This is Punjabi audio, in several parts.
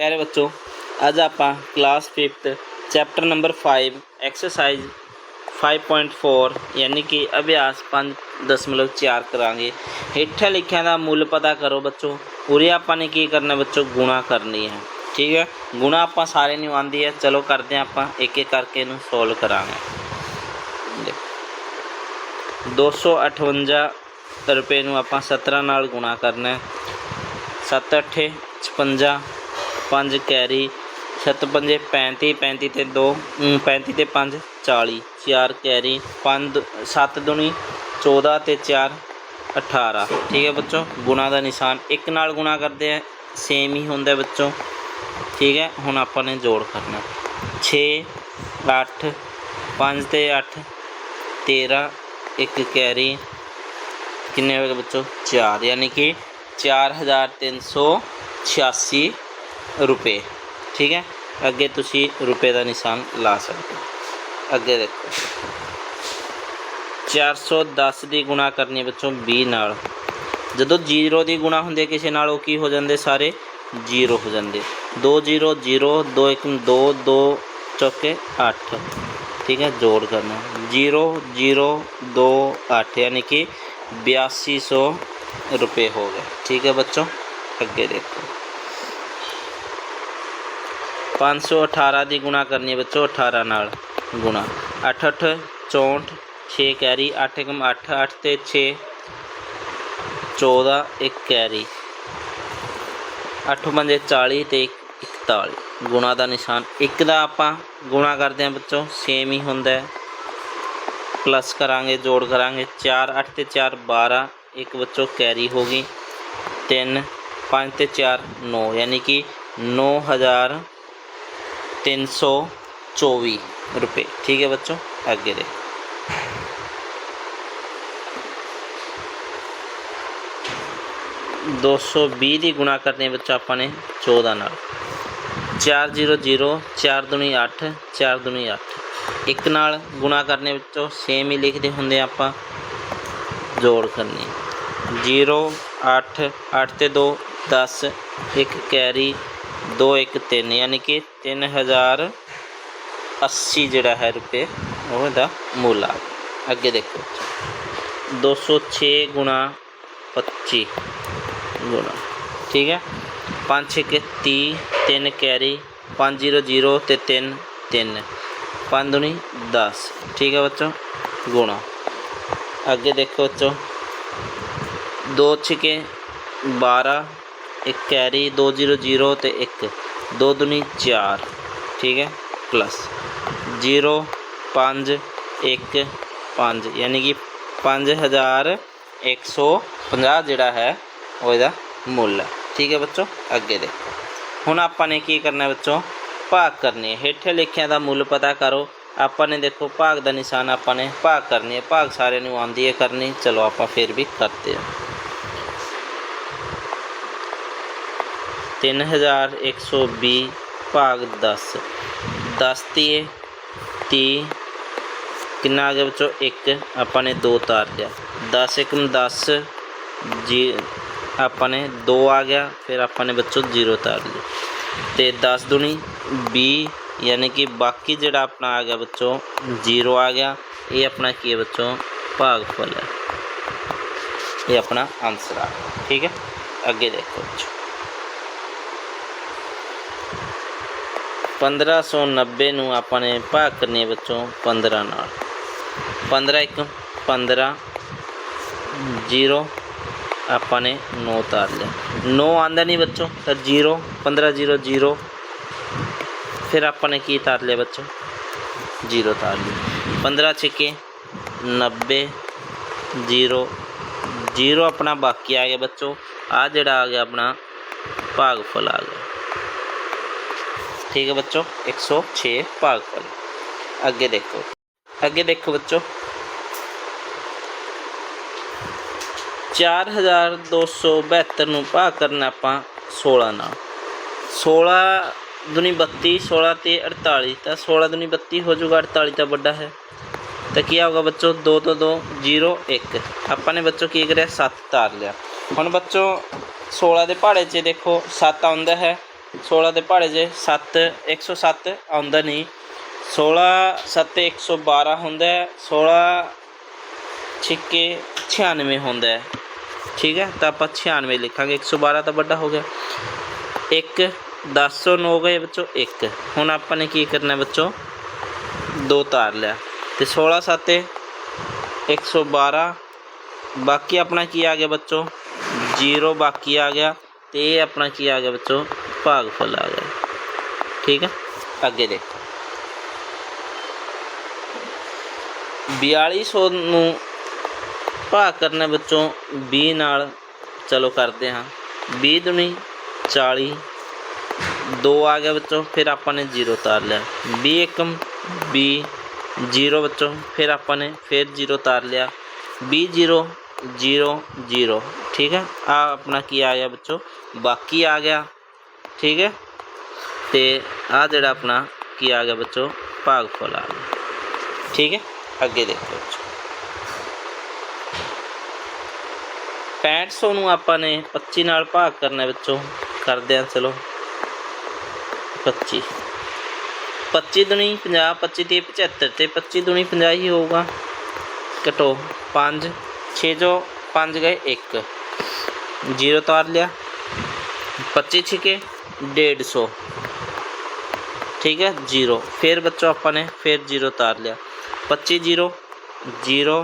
ਪਿਆਰੇ ਬੱਚੋ, ਅੱਜ ਆਪਾਂ class 5th chapter number 5 exercise 5.4 ਯਾਨੀ ਕਿ ਅਭਿਆਸ 5.4 ਕਰਾਂਗੇ। ਹੇਠਾਂ ਲਿਖਿਆਂ ਦਾ ਮੁੱਲ ਪਤਾ ਕਰੋ ਬੱਚੋ ਉਰੇ ਆਪਾਂ ਨੇ ਕੀ ਕਰਨਾ ਬੱਚੋ, ਗੁਣਾ ਕਰਨੀ ਹੈ। ਠੀਕ ਹੈ? ਗੁਣਾ ਆਪਾਂ ਸਾਰੇ ਨੂੰ ਆਂਦੀ ਹੈ, ਚਲੋ ਕਰਦੇ ਹਾਂ ਆਪਾਂ ਇੱਕ ਇੱਕ ਕਰਕੇ ਇਹਨੂੰ ਸੋਲਵ ਕਰਾਂਗੇ। ਦੇਖੋ। 258 ਰੁਪਏ ਨੂੰ ਆਪਾਂ 17 ਨਾਲ ਗੁਣਾ ਕਰਨਾ ਹੈ। 7 8 56 5 ਕੈਰੀ 7 ਪੰਜੇ 35 35 ਤੇ 2 35 ਤੇ 5 40 4 ਕੈਰੀ 5 7 ਦੁਨੀ 14 ਤੇ 4 18 ਠੀਕ ਹੈ ਬੱਚੋ, ਗੁਣਾ ਦਾ ਨਿਸ਼ਾਨ ਇੱਕ ਨਾਲ ਗੁਣਾ ਕਰਦੇ ਆ ਸੇਮ ਹੀ ਹੁੰਦਾ ਹੈ ਬੱਚੋ। ਠੀਕ ਹੈ, ਹੁਣ ਆਪਾਂ ਨੇ ਜੋੜ ਕਰਨਾ। 6 8 5 ਤੇ 8 13 ਇੱਕ ਕੈਰੀ। ਕਿੰਨੇ ਹੋ ਗਏ ਬੱਚੋ? 4 ਯਾਨੀ ਕਿ 4386 ਰੁਪਏ ਠੀਕ ਹੈ ਅੱਗੇ ਤੁਸੀਂ ਰੁਪਏ ਦਾ ਨਿਸ਼ਾਨ ਲਾ ਸਕਦੇ ਹੋ ਅੱਗੇ ਦੇਖੋ 410 ਦੀ ਗੁਣਾ ਕਰਨੀ ਹੈ ਬੱਚੋ 20 ਨਾਲ ਜਦੋਂ 0 ਦੀ ਗੁਣਾ ਹੁੰਦੀ ਹੈ ਕਿਸੇ ਨਾਲ ਉਹ ਕੀ ਹੋ ਜਾਂਦੇ ਸਾਰੇ 0 ਹੋ ਜਾਂਦੇ 2 0 0 2 1 2 2 ਚੌਕੇ 8 ਠੀਕ ਹੈ ਜੋੜ ਕਰਨਾ 0 0 2 8 ਯਾਨੀ ਕਿ 8200 रुपये हो गए ठीक है बच्चों ਅੱਗੇ ਦੇਖੋ 518 ਦੀ ਗੁਣਾ ਕਰਨੀ ਹੈ ਬੱਚੋ 18 ਨਾਲ ਗੁਣਾ। 8 8 64 6 ਕੈਰੀ 8 1 8 8 ਤੇ 6 14 1 ਕੈਰੀ। 8 ਪੰਜੇ 40 ਤੇ 41 ਗੁਣਾ ਦਾ ਨਿਸ਼ਾਨ ਇੱਕ ਦਾ ਆਪਾਂ ਗੁਣਾ ਕਰਦੇ ਹਾਂ ਬੱਚੋ ਸੇਮ ਹੀ ਹੁੰਦਾ ਹੈ। ਪਲੱਸ ਕਰਾਂਗੇ, ਜੋੜ ਕਰਾਂਗੇ। 4 8 ਤੇ 4 12 ਇੱਕ ਬੱਚੋ, ਕੈਰੀ ਹੋ ਗਈ। 3 5 ਤੇ 4 9 ਯਾਨੀ ਕਿ 9324 ਰੁਪਏ। ਠੀਕ ਹੈ ਬੱਚੋ? ਅੱਗੇ ਦੇ। ਦੋ ਸੌ ਵੀਹ ਦੀ ਗੁਣਾ ਕਰਨੀ ਹੈ ਬੱਚਾ ਆਪਾਂ ਨੇ 14 ਨਾਲ। 400 4 ਦੁਨੀ 8 4 ਦੁਨੀ 8 ਇੱਕ ਨਾਲ ਗੁਣਾ ਕਰਨੇ ਵਿੱਚੋਂ ਸੇਮ ਹੀ ਲਿਖਦੇ ਹੁੰਦੇ ਆਪਾਂ। ਜੋੜ ਕਰਨੀ 0 8 8 ਤੇ 2 10 ਇੱਕ ਕੈਰੀ 2 1 3 ਯਾਨੀ ਕਿ 3080 ਜਿਹੜਾ ਹੈ ਰੁਪਏ, ਉਹ ਦਾ ਮੁੱਲ ਆ। ਗਿਆ। ਅੱਗੇ ਦੇਖੋ। 206 ਗੁਣਾ 25 ਗੁਣਾ, ਠੀਕ ਹੈ? 5 6 30 3 ਕੈਰੀ 500 ਤੇ 3 3 5 ਦੁਨੀ 10 ਠੀਕ ਹੈ ਬੱਚੋ? ਗੁਣਾ। ਅੱਗੇ ਦੇਖੋ ਬੱਚੋ। 2 ਛਿਕੇ 12 ਇੱਕ ਕੈਰੀ 200 ਤੇ 1 2 ਦੁਨੀ 4 ਠੀਕ ਹੈ ਪਲੱਸ 0 5 1 5 ਯਾਨੀ ਕਿ 5150 ਜਿਹੜਾ ਹੈ ਉਹ ਇਹਦਾ ਮੁੱਲ ਹੈ ਠੀਕ ਹੈ ਬੱਚੋ ਅੱਗੇ ਦੇਖੋ ਹੁਣ ਆਪਾਂ ਨੇ ਕੀ ਕਰਨਾ ਹੈ ਬੱਚੋ ਭਾਗ ਕਰਨੀ ਹੈ ਹੇਠੇ ਲਿਖਿਆਂ ਦਾ ਮੁੱਲ ਪਤਾ ਕਰੋ ਆਪਾਂ ਨੇ ਦੇਖੋ ਭਾਗ ਦਾ ਨਿਸ਼ਾਨ ਆਪਾਂ ਨੇ ਭਾਗ ਕਰਨੀ ਹੈ ਭਾਗ ਸਾਰਿਆਂ ਨੂੰ ਆਉਂਦੀ ਹੈ ਕਰਨੀ ਚਲੋ ਆਪਾਂ ਫਿਰ ਵੀ ਕਰਦੇ ਹਾਂ 3120 ਭਾਗ 10 10 ਤੀਏ 30 ਕਿੰਨਾ ਆ ਗਿਆ ਬੱਚੋ 1 ਆਪਾਂ ਨੇ 2 ਤਾਰ ਲਿਆ 10 ਇੱਕ ਨੂੰ 10 ਜੀ ਆਪਾਂ ਨੇ 2 ਆ ਗਿਆ ਫਿਰ ਆਪਾਂ ਨੇ ਬੱਚੋ 0 ਤਾਰ ਲਿਆ ਤੇ 10 ਦੁਨੀ 20 ਯਾਨੀ ਕਿ ਬਾਕੀ ਜਿਹੜਾ ਆਪਣਾ ਆ ਗਿਆ ਬੱਚੋ 0 ਆ ਗਿਆ ਇਹ ਆਪਣਾ ਕੀ ਹੈ ਬੱਚੋ ਭਾਗਫਲ ਹੈ ਇਹ ਆਪਣਾ ਆਨਸਰ ਆ ਗਿਆ ਠੀਕ ਹੈ ਅੱਗੇ ਦੇਖੋ ਬੱਚੋ 1590 ਨੂੰ ਆਪਾਂ ਨੇ ਭਾਗ ਕਰਨੀ ਹੈ ਬੱਚੋ 15 ਨਾਲ। 15 ਇੱਕ 15 0 ਆਪਾਂ ਨੇ 9 ਤਾਰ ਲਿਆ 9 ਆਂਦਾ ਨਹੀਂ ਬੱਚੋ ਤਾਂ 0 15 0 0 ਫਿਰ ਆਪਾਂ ਨੇ ਕੀ ਤਾਰ ਲਿਆ ਬੱਚੋ 0 ਤਾਰ ਲਿਆ 15 ਛਿੱਕੇ 90 0 0 ਆਪਣਾ ਬਾਕੀ ਆ ਗਿਆ ਬੱਚੋ ਆ ਜਿਹੜਾ ਆ ਗਿਆ ਆਪਣਾ ਭਾਗਫਲ ਆ ਗਿਆ। ਠੀਕ ਹੈ ਬੱਚੋ 106 ਭਾਗਫਲ ਅੱਗੇ ਦੇਖੋ। ਅੱਗੇ ਦੇਖੋ ਬੱਚੋ। 4272 ਨੂੰ ਭਾਗ ਕਰਨਾ ਆਪਾਂ 16 ਨਾਲ। 16 ਦੁਨੀ 32 16 ਤੇ 48 ਤਾਂ 16 ਦੁਨੀ 32 ਹੋ ਜਾਊਗਾ 48 ਤਾਂ ਵੱਡਾ ਹੈ। ਤਾਂ ਕੀ ਆਊਗਾ ਬੱਚੋ? 2 ਤੋਂ 2 0 1 ਆਪਾਂ ਨੇ ਬੱਚੋ ਕੀ ਕਰਿਆ? 7 ਤਾਰ ਲਿਆ। ਹੁਣ ਬੱਚੋ 16 ਦੇ ਪਹਾੜੇ 'ਚ ਦੇਖੋ 7 ਆਉਂਦਾ ਹੈ। 16 ਦੇ ਪਹਾੜੇ 'ਚ 7 107 ਆਉਂਦਾ ਨਹੀਂ। 16 7 112 ਹੁੰਦਾ ਹੈ। 16 ਛਿੱਕੇ 96 ਹੁੰਦਾ ਹੈ। ਠੀਕ ਹੈ? ਤਾਂ ਆਪਾਂ 96 ਲਿਖਾਂਗੇ। 112 ਤਾਂ ਵੱਡਾ ਹੋ ਗਿਆ। 1 1009 ਗਏ ਬੱਚੋ 1 ਹੁਣ ਆਪਾਂ ਨੇ ਕੀ ਕਰਨਾ ਹੈ ਬੱਚੋ ਦੋ ਤਾਰ ਲਿਆ। ਤੇ 16 7 112 ਬਾਕੀ ਆਪਣਾ ਕੀ ਆ ਗਿਆ ਬੱਚੋ 0 ਬਾਕੀ ਆ ਗਿਆ। ਤੇ ਇਹ ਆਪਣਾ ਕੀ ਆ ਗਿਆ ਬੱਚੋ ਭਾਗਫਲ ਆ ਗਿਆ ਠੀਕ ਹੈ ਅੱਗੇ ਦੇਖੋ। 4200 ਨੂੰ ਭਾਗ ਕਰਨਾ ਵਿੱਚੋਂ 20 ਨਾਲ ਚਲੋ ਕਰਦੇ ਹਾਂ। 20 ਦੁਨੀ 40 2 ਆ ਗਿਆ ਵਿੱਚੋਂ, ਫਿਰ ਆਪਾਂ ਨੇ 0 ਤਾਰ ਲਿਆ। 20 ਏਕਮ 20 0 ਵਿੱਚੋਂ, ਫਿਰ ਆਪਾਂ ਨੇ ਫਿਰ 0 ਤਾਰ ਲਿਆ। 20 0 0 0 ਠੀਕ ਹੈ ਆ ਆਪਣਾ ਕੀ ਆ ਗਿਆ ਵਿੱਚੋਂ? ਬਾਕੀ ਆ ਗਿਆ। ਠੀਕ ਹੈ? ਤੇ ਆ ਜਿਹੜਾ ਆਪਣਾ ਕੀ ਆ ਗਿਆ ਬੱਚੋਂ? ਭਾਗਫਲ ਆ ਗਿਆ। ਠੀਕ ਹੈ? ਅੱਗੇ ਦੇਖੋ ਬੱਚੋ। 6500 ਨੂੰ ਆਪਾਂ ਨੇ 25 ਨਾਲ ਭਾਗ ਕਰਨਾ ਵਿੱਚੋਂ ਕਰਦੇ ਆ ਚਲੋ। 25 25 ਦੁਨੀ 50 25 ਤੇ 75 ਤੇ 25 ਦੁਨੀ 50 ਹੀ ਹੋਊਗਾ। ਕਟੋ 5 6 ਜੋ 5 ਗਏ 1 0 ਤਾਰ ਲਿਆ। 25 ਛਿਕੇ। 150 ਠੀਕ ਹੈ 0 ਫਿਰ ਬੱਚੋ ਆਪਾਂ ਨੇ ਫਿਰ 0 ਤਾਰ ਲਿਆ। 25 0 0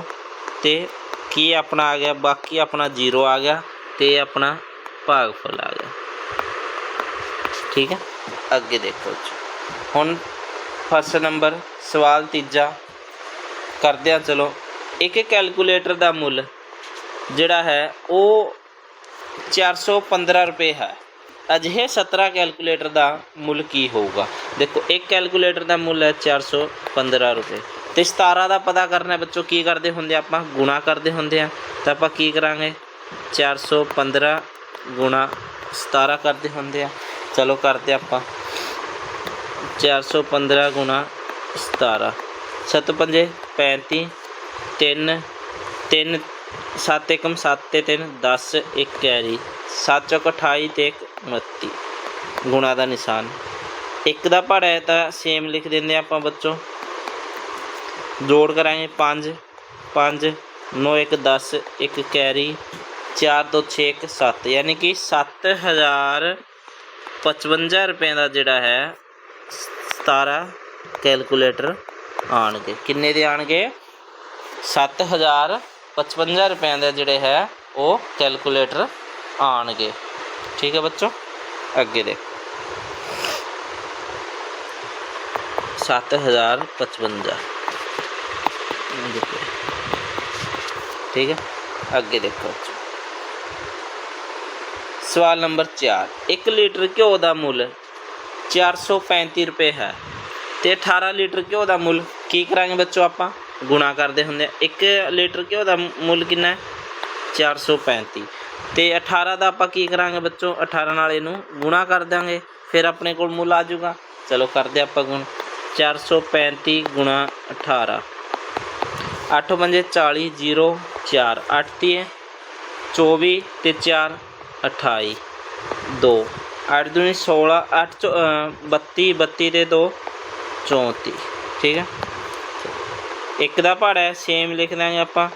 ਤੇ ਕੀ ਆਪਣਾ ਆ ਗਿਆ? ਬਾਕੀ ਆਪਣਾ 0 ਆ ਗਿਆ ਤੇ ਆਪਣਾ ਭਾਗਫਲ ਆ ਗਿਆ। ਠੀਕ ਹੈ, ਅੱਗੇ ਦੇਖੋ ਹੁਣ ਫਸਟ ਨੰਬਰ, ਸਵਾਲ ਤੀਜਾ। ਕਰਦੇ ਆ ਚਲੋ। ਇੱਕ ਕੈਲਕੂਲੇਟਰ ਦਾ ਮੁੱਲ ਜਿਹੜਾ ਹੈ, ਉਹ 415 ਰੁਪਏ ਹੈ। ਅਜਿਹੇ 17 ਕੈਲਕੂਲੇਟਰ ਦਾ ਮੁੱਲ ਕੀ ਹੋਊਗਾ? ਦੇਖੋ, ਇੱਕ ਕੈਲਕੂਲੇਟਰ ਦਾ ਮੁੱਲ ਹੈ 415 ਰੁਪਏ। ਤੇ 17 ਦਾ ਪਤਾ ਕਰਨਾ ਹੈ ਬੱਚੋ, ਕੀ ਕਰਦੇ ਹੁੰਦੇ ਆਪਾਂ ਗੁਣਾ ਕਰਦੇ ਹੁੰਦੇ ਆ। ਤਾਂ ਆਪਾਂ ਕੀ ਕਰਾਂਗੇ? 415 ਗੁਣਾ 17 ਕਰਦੇ ਹੁੰਦੇ ਆ। ਚਲੋ, ਕਰਦੇ ਆਪਾਂ। 415 ਗੁਣਾ 17 ਸੱਤ ਪੰਜੇ 35 3 3 7 ਏਕਮ 7 ਤੇ 3 10 1 ਜੀ 7 ਚੌਕ 28 ਤੇ 1 29 ਗੁਣਾ ਦਾ ਨਿਸ਼ਾਨ। ਇੱਕ ਦਾ ਭਾੜਾ ਹੈ ਤਾਂ ਸੇਮ ਲਿਖ ਦਿੰਦੇ ਆਪਾਂ ਬੱਚੋ। ਜੋੜ ਕਰਾਂਗੇ 5 5 9 1 10 1 ਕੈਰੀ 4 ਤੋਂ 6 1 7 ਯਾਨੀ ਕਿ 7055 ਰੁਪਏ ਦਾ ਜਿਹੜਾ ਹੈ 17 ਕੈਲਕੂਲੇਟਰ ਆਣਗੇ। ਕਿੰਨੇ ਦੇ ਆਣਗੇ? 7055 ਰੁਪਏ ਦੇ ਜਿਹੜੇ ਹੈ, ਉਹ ਕੈਲਕੂਲੇਟਰ ਆਣਗੇ ਠੀਕ ਹੈ ਬੱਚੋ? ਅੱਗੇ ਦੇਖੋ। 7055 ਰੁਪਏ ਠੀਕ ਹੈ? ਅੱਗੇ ਦੇਖੋ ਬੱਚੋ। ਸਵਾਲ ਨੰਬਰ 4 1 ਲੀਟਰ ਘਿਓ ਦਾ ਮੁੱਲ 435 ਰੁਪਏ ਹੈ ਤੇ 18 ਲੀਟਰ ਘਿਓ ਦਾ ਮੁੱਲ ਕੀ ਕਰਾਂਗੇ ਬੱਚੋ ਆਪਾਂ? ਗੁਣਾ ਕਰਦੇ ਹੁੰਦੇ ਆ। 1 ਲੀਟਰ ਘਿਓ ਦਾ ਮੁੱਲ ਕਿੰਨਾ ਹੈ? 435 ਤੇ 18 ਦਾ ਆਪਾਂ ਕੀ ਕਰਾਂਗੇ ਬੱਚੋ? 18 ਨਾਲ ਇਹਨੂੰ ਗੁਣਾ ਕਰ ਦਾਂਗੇ ਫਿਰ ਆਪਣੇ ਕੋਲ ਮੁੱਲ ਆ ਜਾਊਗਾ। ਚਲੋ ਕਰਦੇ ਆਪਾਂ ਗੁਣ। 435 ਗੁਣਾ 18 8 ਪੰਜੇ 40 0 4 8 ਤੀਏ 24 ਤੇ 4 28 2 8 ਦੂਣੀ 16 8 ਚੌ- ਅ, 32 32 ਤੇ 2 34 ਠੀਕ ਹੈ? ਇੱਕ ਦਾ ਪਹਾੜਾ ਹੈ ਸੇਮ ਲਿਖ ਦਾਂਗੇ ਆਪਾਂ।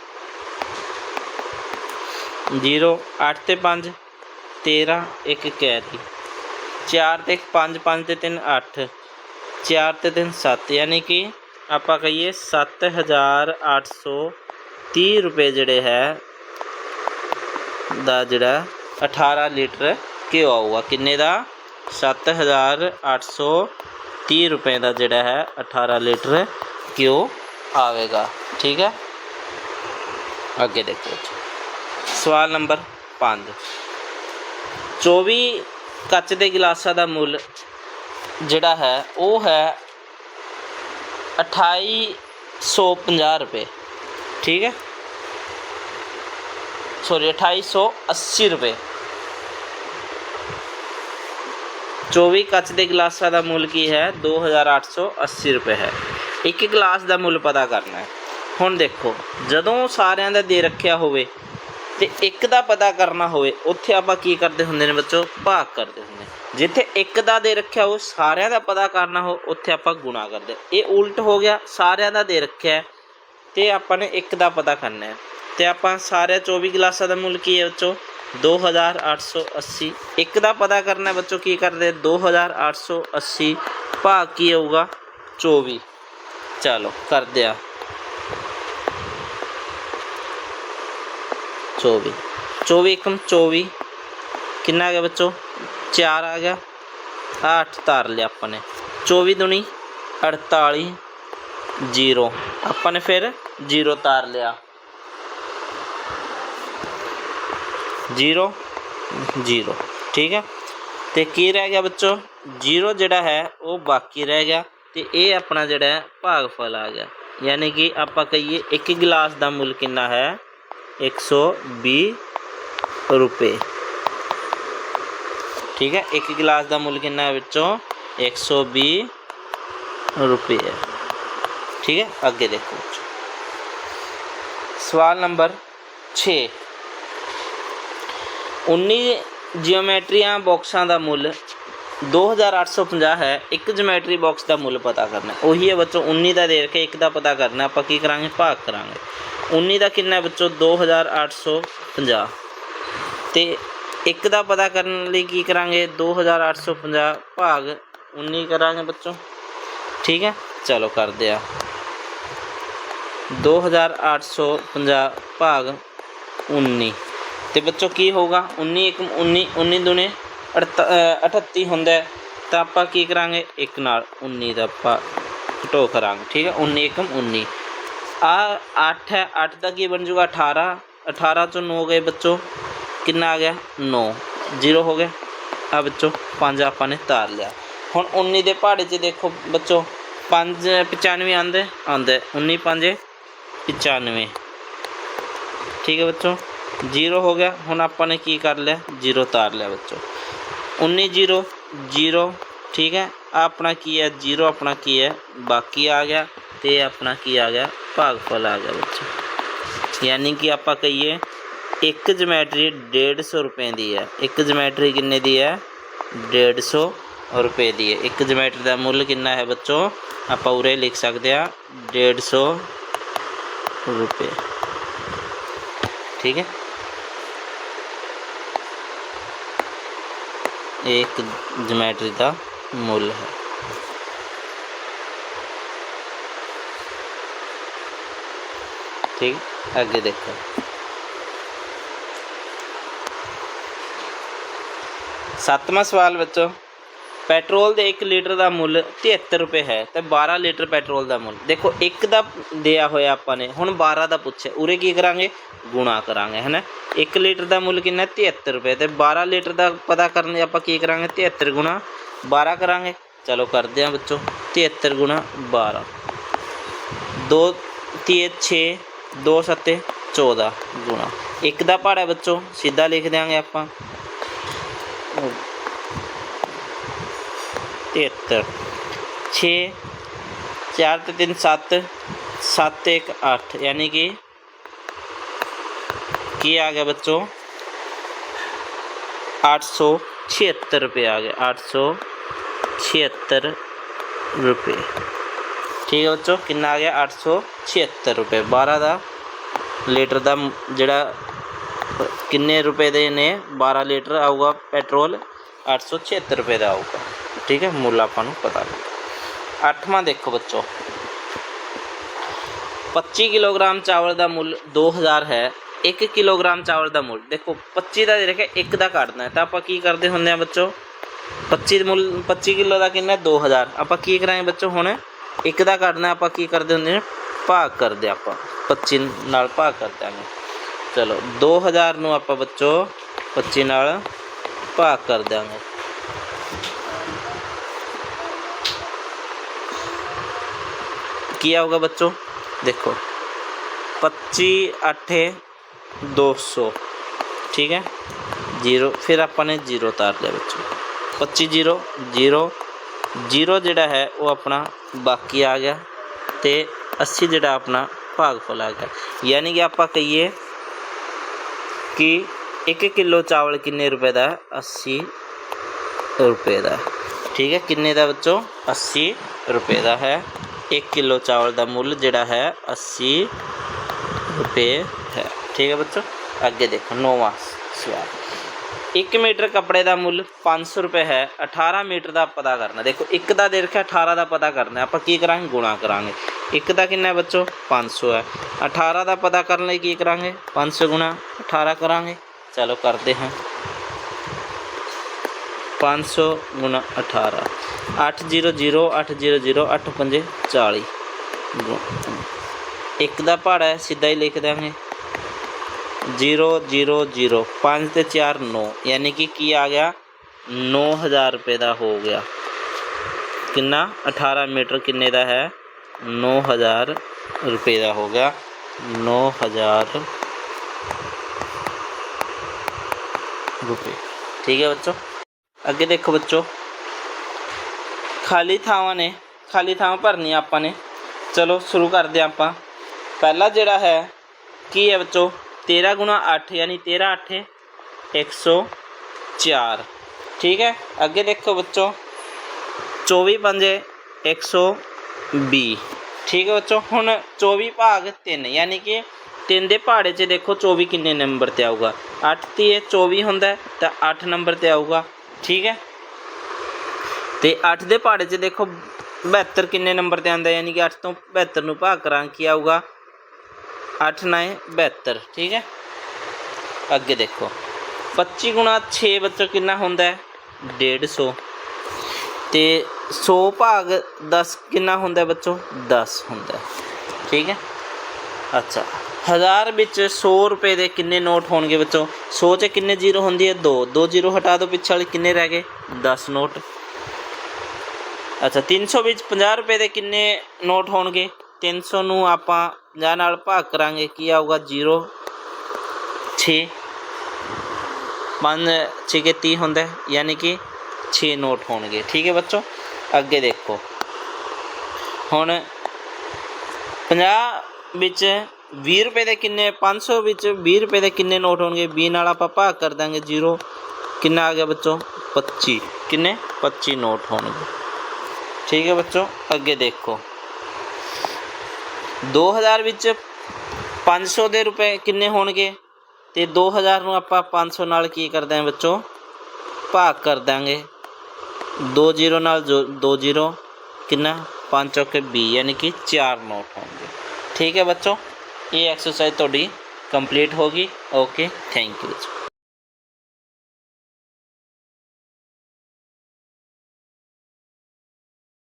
0 8 ਤੇ 5 13 1 ਕੈਰੀ 4 ਤੇ 5 5 ਤੇ 3 8 4 ਤੇ 3 7 ਯਾਨੀ ਕਿ ਆਪਾਂ ਕਹੀਏ 7830 ਰੁਪਏ ਜਿਹੜੇ ਹੈ, ਦਾ ਜਿਹੜਾ 18 ਲੀਟਰ ਘਿਓ ਆਊਗਾ। ਕਿੰਨੇ ਦਾ? 7830 ਰੁਪਏ ਦਾ ਜਿਹੜਾ ਹੈ 18 ਲੀਟਰ ਘਿਓ ਆਵੇਗਾ। ਠੀਕ ਹੈ? ਅੱਗੇ ਦੇਖੋ। ਜੀ। ਸਵਾਲ ਨੰਬਰ 5 24 ਕੱਚ ਦੇ ਗਲਾਸਾਂ ਦਾ ਮੁੱਲ ਜਿਹੜਾ ਹੈ, ਉਹ ਹੈ 2850 ਰੁਪਏ। ਠੀਕ ਹੈ? ਸੌਰੀ 2880 ਰੁਪਏ। 24 ਕੱਚ ਦੇ ਗਲਾਸਾਂ ਦਾ ਮੁੱਲ ਕੀ ਹੈ? 2880 ਰੁਪਏ ਹੈ। ਇੱਕ ਗਲਾਸ ਦਾ ਮੁੱਲ ਪਤਾ ਕਰਨਾ ਹੈ। ਹੁਣ ਦੇਖੋ, ਜਦੋਂ ਸਾਰਿਆਂ ਦਾ ਦੇ ਰੱਖਿਆ ਹੋਵੇ ਤੇ ਇੱਕ ਦਾ ਪਤਾ ਕਰਨਾ ਹੋਵੇ, ਉੱਥੇ ਆਪਾਂ ਕੀ ਕਰਦੇ ਹੁੰਦੇ ਨੇ ਬੱਚੋ? ਭਾਗ ਕਰਦੇ ਹੁੰਦੇ ਜਿੱਥੇ ਇੱਕ ਦਾ ਦੇ ਰੱਖਿਆ ਉਹ ਸਾਰਿਆਂ ਦਾ ਪਤਾ ਕਰਨਾ ਹੋ ਉੱਥੇ ਆਪਾਂ ਗੁਣਾ ਕਰਦੇ ਇਹ ਉਲਟ ਹੋ ਗਿਆ, ਸਾਰਿਆਂ ਦਾ ਦੇ ਰੱਖਿਆ ਹੈ, ਤੇ ਆਪਾਂ ਨੇ ਇੱਕ ਦਾ ਪਤਾ ਕਰਨਾ ਹੈ। ਤੇ ਆਪਾਂ ਸਾਰੇ 24 ਗਲਾਸਾਂ ਦਾ ਮੁੱਲ ਕੀ ਹੈ ਬੱਚੋ? 2880 ਇੱਕ ਦਾ ਪਤਾ ਕਰਨਾ ਹੈ ਬੱਚੋ, ਕੀ ਕਰਦੇ 2880 ਭਾਗ ਕੀ ਹੋਊਗਾ? 24 ਚਲੋ, ਕਰਦੇ ਆ 24 24 एकम 24 ਕਿੰਨਾ ਆ ਗਿਆ ਬੱਚੋ 4 ਆ ਗਿਆ 8 ਤਾਰ ਲਿਆ ਆਪਾਂ ਨੇ 24 ਦੁਨੀ 48 0 ਆਪਾਂ ਨੇ ਫਿਰ 0 ਤਾਰ ਲਿਆ 0 0 ਠੀਕ ਹੈ ਤੇ ਕੀ ਰਹਿ ਗਿਆ ਬੱਚੋ 0 ਜਿਹੜਾ ਹੈ ਉਹ ਬਾਕੀ ਰਹਿ ਗਿਆ ਤੇ ਇਹ ਆਪਣਾ ਜਿਹੜਾ ਹੈ ਭਾਗਫਲ ਆ ਗਿਆ ਯਾਨੀ ਕਿ ਆਪਾਂ ਕਹੀਏ ਇੱਕ ਗਲਾਸ ਦਾ ਮੁੱਲ ਕਿੰਨਾ ਹੈ 120 ਰੁਪਏ ਠੀਕ ਹੈ ਇੱਕ ਗਲਾਸ ਦਾ ਮੁੱਲ ਕਿੰਨਾ ਹੈ ਵਿੱਚੋਂ 120 ਰੁਪਏ ਹੈ ਠੀਕ ਹੈ ਅੱਗੇ ਦੇਖੋ ਬੱਚੋ ਸਵਾਲ ਨੰਬਰ 6 19 ਜਿਓਮੈਟਰੀਆਂ ਬਾਕਸਾਂ ਦਾ ਮੁੱਲ 2850 ਹੈ, ਇੱਕ ਜਿਓਮੈਟਰੀ ਬਾਕਸ ਦਾ ਮੁੱਲ ਪਤਾ ਕਰਨਾ ਉਹੀ ਹੈ ਬੱਚੋ 19 ਦਾ ਦੇ ਕੇ ਇੱਕ ਦਾ ਪਤਾ ਕਰਨਾ ਆਪਾਂ ਕੀ ਕਰਾਂਗੇ? ਭਾਗ ਕਰਾਂਗੇ। 19 ਦਾ ਕਿੰਨਾ ਹੈ ਬੱਚੋ? 2850 ਤੇ ਇੱਕ ਦਾ ਪਤਾ ਕਰਨ ਲਈ ਕੀ ਕਰਾਂਗੇ? 2850 ਭਾਗ 19 ਕਰਾਂਗੇ ਬੱਚੋ। ਠੀਕ ਹੈ? ਚਲੋ ਕਰਦੇ ਆ 2850 ਭਾਗ 19 ਤੇ ਬੱਚੋ ਕੀ ਹੋਊਗਾ? 19 ਇੱਕ 19 19 ਦੁਨੇ 38 ਹੁੰਦਾ ਤਾਂ ਆਪਾਂ ਕੀ ਕਰਾਂਗੇ? ਇੱਕ ਨਾਲ 19 ਦਾ ਆਪਾਂ ਘਟੋ ਕਰਾਂਗੇ, ਠੀਕ ਹੈ? 19 ਇੱਕਮ 19 ਆ 8 ਹੈ 8 ਦਾ ਕੀ ਬਣ ਜਾਊਗਾ? 18 18 ਚੋਂ 9 ਗਏ ਬੱਚੋ। ਕਿੰਨਾ ਆ ਗਿਆ? 9 0 ਹੋ ਗਿਆ ਆ ਬੱਚੋ 5 ਆਪਾਂ ਨੇ ਤਾਰ ਲਿਆ। ਹੁਣ 19 ਦੇ ਪਹਾੜੇ 'ਚ ਦੇਖੋ ਬੱਚੋ। 5 95 ਆਂਦੇ ਆਂਦੇ। 19 5 95 ਠੀਕ ਹੈ ਬੱਚੋ? 0 ਹੋ ਗਿਆ। ਹੁਣ ਆਪਾਂ ਨੇ ਕੀ ਕਰ ਲਿਆ? 0 ਤਾਰ ਲਿਆ ਬੱਚੋ। 19 0 0 ਠੀਕ ਹੈ? ਆਪਣਾ ਕੀ ਹੈ? 0 ਆਪਣਾ ਕੀ ਹੈ? ਬਾਕੀ ਆ ਗਿਆ ਤੇ ਆਪਣਾ ਕੀ ਆ ਗਿਆ? ਭਾਗਫਲ ਆ ਗਿਆ ਬੱਚੋ ਯਾਨੀ ਕਿ ਆਪਾਂ ਕਹੀਏ ਇੱਕ ਜਿਓਮੈਟਰੀ 150 ਰੁਪਏ ਦੀ ਹੈ। ਇੱਕ ਜਮੈਟਰੀ ਕਿੰਨੇ ਦੀ ਹੈ? 150 ਰੁਪਏ ਦੀ ਹੈ। ਇੱਕ ਜਮੈਟਰੀ ਦਾ ਮੁੱਲ ਕਿੰਨਾ ਹੈ ਬੱਚੋ? ਆਪਾਂ ਉਰੇ ਲਿਖ ਸਕਦੇ ਆ 150 ਰੁਪਏ। ਠੀਕ ਹੈ? ਇਹ ਇੱਕ ਜਿਓਮੈਟਰੀ ਦਾ ਮੁੱਲ ਹੈ ਠੀਕ ਅੱਗੇ ਦੇਖੋ ਸੱਤਵਾਂ ਸਵਾਲ ਬੱਚੋ ਪੈਟਰੋਲ ਦੇ 1 ਲੀਟਰ ਦਾ ਮੁੱਲ 73 ਰੁਪਏ ਹੈ ਤੇ 12 ਲੀਟਰ ਪੈਟਰੋਲ ਦਾ ਮੁੱਲ। ਦੇਖੋ, ਇੱਕ ਦਾ ਦਿਆ ਹੋਇਆ ਆਪਾਂ ਨੇ, ਹੁਣ 12 ਦਾ ਪੁੱਛਿਆ। ਉਰੇ ਕੀ ਕਰਾਂਗੇ? ਗੁਣਾ ਕਰਾਂਗੇ ਹੈਨਾ 1 ਲੀਟਰ ਦਾ ਮੁੱਲ ਕਿੰਨਾ? ਹੈ? 73 ਰੁਪਏ। ਤੇ 12 ਲੀਟਰ ਦਾ ਪਤਾ ਕਰਨ ਲਈ ਆਪਾਂ ਕੀ ਕਰਾਂਗੇ? 73 ਗੁਣਾ 12 ਕਰਾਂਗੇ। ਚਲੋ, ਕਰਦੇ ਹਾਂ ਬੱਚੋ। 73 ਗੁਣਾ 12 2 ਤੀਏ 6 2 ਸੱਤੇ 14 ਗੁਣਾ। ਇੱਕ ਦਾ ਪਹਾੜਾ ਬੱਚੋ। ਸਿੱਧਾ ਲਿਖ ਦਿਆਂਗੇ ਆਪਾਂ। 73 6 4 ਤੇ 3 7 7 1 8 ਯਾਨੀ ਕਿ ਕੀ ਆ ਗਿਆ ਬੱਚੋ 876 ਰੁਪਏ ਆ ਗਏ 876 ਰੁਪਏ ਠੀਕ ਹੈ ਬੱਚੋ ਕਿੰਨਾ ਆ ਗਿਆ 876 ਰੁਪਏ 12 ਦਾ ਲੀਟਰ ਦਾ ਮ- ਜਿਹੜਾ ਕਿੰਨੇ ਰੁਪਏ ਦੇ ਨੇ 12 ਲੀਟਰ ਆਊਗਾ ਪੈਟਰੋਲ 876 ਰੁਪਏ ਦਾ ਆਊਗਾ ਠੀਕ ਹੈ, ਮੁੱਲ ਆਪਾਂ ਨੂੰ ਪਤਾ ਲੱਗ ਅੱਠਵਾਂ ਦੇਖੋ ਬੱਚੋ। 25 ਕਿਲੋਗ੍ਰਾਮ ਚਾਵਲ ਦਾ ਮੁੱਲ 2000 ਹੈ 1 ਕਿਲੋਗ੍ਰਾਮ ਚਾਵਲ ਦਾ ਮੁੱਲ। ਦੇਖੋ 25 ਦਾ ਦੇ ਰੱਖਿਆ ਇੱਕ ਦਾ ਕੱਢਣਾ ਹੈ। ਤਾਂ ਆਪਾਂ ਕੀ ਕਰਦੇ ਹੁੰਦੇ ਆ ਬੱਚੋ? 25 ਮੁੱਲ 25 ਕਿਲੋ ਦਾ ਕਿੰਨਾ ਹੈ? 2000 ਆਪਾਂ ਕੀ ਕਰਾਂਗੇ ਬੱਚੋ ਹੁਣ? ਇੱਕ ਦਾ ਕੱਢਣਾ ਆਪਾਂ ਕੀ ਕਰਦੇ ਹੁੰਦੇ ਨੇ ਭਾਗ ਕਰਦੇ ਆਪਾਂ। 25 ਨਾਲ ਭਾਗ ਕਰ ਦਿਆਂਗੇ। ਚਲੋ 2000 ਨੂੰ ਆਪਾਂ ਬੱਚੋ 25 ਨਾਲ ਭਾਗ ਕਰ ਦਿਆਂਗੇ। ਕੀ ਆਊਗਾ ਬੱਚੋ? ਦੇਖੋ। 25 8 200 ਠੀਕ ਹੈ? 0 ਫਿਰ ਆਪਾਂ ਨੇ 0 ਤਾਰ ਲਿਆ ਬੱਚੋ। 25 0 0 0 ਜਿਹੜਾ ਹੈ ਉਹ ਆਪਣਾ ਬਾਕੀ ਆ ਗਿਆ ਤੇ 80 ਜਿਹੜਾ ਆਪਣਾ ਭਾਗਫਲ ਆ ਗਿਆ। ਯਾਨੀ ਕਿ ਆਪਾਂ ਕਹੀਏ ਕਿ 1 ਕਿਲੋ ਚਾਵਲ ਕਿੰਨੇ ਰੁਪਏ ਦਾ? ਹੈ 80 ਰੁਪਏ ਦਾ। ਠੀਕ ਹੈ? ਕਿੰਨੇ ਦਾ ਬੱਚੋ? 80 ਰੁਪਏ ਦਾ ਹੈ। 1 ਕਿਲੋ ਚਾਵਲ ਦਾ ਮੁੱਲ ਜਿਹੜਾ ਹੈ 80 ਰੁਪਏ ਹੈ। ਠੀਕ ਹੈ ਬੱਚੋ? ਅੱਗੇ ਦੇਖੋ, ਨੌਵਾਂ ਸਵਾਲ। 1 ਮੀਟਰ ਕੱਪੜੇ ਦਾ ਮੁੱਲ 500 ਰੁਪਏ ਹੈ। 18 ਮੀਟਰ ਦਾ ਪਤਾ ਕਰਨਾ। ਦੇਖੋ, ਇੱਕ ਦਾ ਦੇ ਰੱਖਿਆ 18 ਦਾ ਪਤਾ ਕਰਨਾ ਆਪਾਂ ਕੀ ਕਰਾਂਗੇ? ਗੁਣਾ ਕਰਾਂਗੇ। ਇੱਕ ਦਾ ਕਿੰਨਾ ਹੈ ਬੱਚੋ? 500 ਹੈ। 18 ਦਾ ਪਤਾ ਕਰਨ ਲਈ ਕੀ ਕਰਾਂਗੇ? 500 ਗੁਣਾ 18 ਕਰਾਂਗੇ। ਚਲੋ, ਕਰਦੇ ਹਾਂ। 500 ਗੁਣਾ 18 800 800 8 ਪੰਜੇ 40 ਇੱਕ ਦਾ ਪਹਾੜਾ ਹੈ ਸਿੱਧਾ ਹੀ ਲਿਖ ਦਾਂਗੇ 0 0 0 5 ਤੇ 4 9 ਯਾਨੀ ਕਿ ਕੀ ਆ ਗਿਆ 9000 ਰੁਪਏ ਦਾ ਹੋ ਗਿਆ ਕਿੰਨਾ 18 ਮੀਟਰ ਕਿੰਨੇ ਦਾ ਹੈ 9000 ਰੁਪਏ ਦਾ ਹੋ ਗਿਆ 9000 ਰੁਪਏ ਠੀਕ ਹੈ ਬੱਚੋ ਅੱਗੇ ਦੇਖੋ ਬੱਚੋ। ਖਾਲੀ ਥਾਵਾਂ ਨੇ, ਖਾਲੀ ਥਾਵਾਂ ਭਰਨੀਆਂ ਆਪਾਂ ਨੇ। ਚਲੋ, ਸ਼ੁਰੂ ਕਰਦੇ ਹਾਂ ਆਪਾਂ। ਪਹਿਲਾ ਜਿਹੜਾ ਹੈ, ਕੀ ਹੈ ਬੱਚੋ? 13 ਗੁਣਾ 8 ਯਾਨੀ 13 8 104 ਠੀਕ ਹੈ? ਅੱਗੇ ਦੇਖੋ ਬੱਚੋ। 24 ਪੰਜੇ 120 ਠੀਕ ਹੈ ਬੱਚੋ? ਹੁਣ 24 ਭਾਗ 3 ਯਾਨੀ ਕਿ 3 ਦੇ ਪਹਾੜੇ 'ਚ ਦੇਖੋ 24 ਕਿੰਨੇ ਨੰਬਰ ਤੇ ਆਊਗਾ। 8 ਤੀਏ 24 ਹੁੰਦਾ ਤਾਂ 8 ਨੰਬਰ ਤੇ ਆਊਗਾ। ਠੀਕ ਹੈ? ਤੇ 8 ਦੇ ਪਹਾੜੇ 'ਚ ਦੇਖੋ 72 ਕਿੰਨੇ ਨੰਬਰ ਤੇ ਆਂਦਾ ਯਾਨੀ ਕਿ 8 ਤੋਂ 72 ਨੂੰ ਭਾਗ ਕਰਾਂ, ਕੀ ਆਊਗਾ? 8 9 72 ਠੀਕ ਹੈ? ਅੱਗੇ ਦੇਖੋ। 25 ਗੁਣਾ 6 ਬੱਚੋ ਕਿੰਨਾ ਹੁੰਦਾ ਹੈ? 150 ਤੇ 100 ਭਾਗ 10 ਕਿੰਨਾ ਹੁੰਦਾ ਹੈ ਬੱਚੋ? 10 ਹੁੰਦਾ ਠੀਕ ਹੈ? ਅੱਛਾ। ਹਜ਼ਾਰ ਵਿੱਚ 100 ਰੁਪਏ ਦੇ ਕਿੰਨੇ ਨੋਟ ਹੋਣਗੇ ਬੱਚੋ 100 ਚ ਕਿੰਨੇ ਜ਼ੀਰੋ ਹੁੰਦੀ ਹੈ? 2 2 ਜ਼ੀਰੋ ਹਟਾ ਦਿਓ, ਪਿੱਛੇ ਵਾਲੇ ਕਿੰਨੇ ਰਹਿ ਗਏ? 10 ਨੋਟ। ਅੱਛਾ 300 ਵਿੱਚ 50 ਰੁਪਏ ਦੇ ਕਿੰਨੇ ਨੋਟ ਹੋਣਗੇ? 300 ਨੂੰ ਆਪਾਂ 50 ਨਾਲ ਭਾਗ ਕਰਾਂਗੇ। ਕੀ ਆਊਗਾ? 0 6 5 6 ਕੇ 30 ਹੁੰਦਾ ਯਾਨੀ ਕਿ 6 ਨੋਟ ਹੋਣਗੇ। ਠੀਕ ਹੈ ਬੱਚੋ? ਅੱਗੇ ਦੇਖੋ। ਹੁਣ 50 ਵਿੱਚ 20 ਰੁਪਏ ਦੇ ਕਿੰਨੇ 500 ਵਿੱਚ 20 ਰੁਪਏ ਦੇ ਕਿੰਨੇ ਨੋਟ ਹੋਣਗੇ? 20 ਨਾਲ ਆਪਾਂ ਭਾਗ ਕਰ ਦਾਂਗੇ 0 ਕਿੰਨਾ ਆ ਗਿਆ ਬੱਚੋ? 25 ਕਿੰਨੇ? 25 ਨੋਟ ਹੋਣਗੇ। ਠੀਕ ਹੈ ਬੱਚੋ, ਅੱਗੇ ਦੇਖੋ। 2000 ਵਿੱਚ 500 ਦੇ ਰੁਪਏ ਕਿੰਨੇ ਹੋਣਗੇ? ਤੇ 2000 ਨੂੰ ਆਪਾਂ 500 ਨਾਲ ਕੀ ਕਰਦੇ ਹਾਂ ਬੱਚੋ? ਭਾਗ ਕਰ ਦਾਂਗੇ। 2 ਜ਼ੀਰੋ ਨਾਲ 2 ਜ਼ੀਰੋ, ਕਿੰਨਾ? 5 ਚੌਕੇ 20 ਯਾਨੀ ਕਿ 4 ਨੋਟ ਹੋਣਗੇ। ਠੀਕ ਹੈ ਬੱਚੋ ਇਹ ਐਕਸਰਸਾਈਜ਼ ਤੁਹਾਡੀ ਕੰਪਲੀਟ ਹੋਗੀ ਓਕੇ ਥੈਂਕ ਯੂ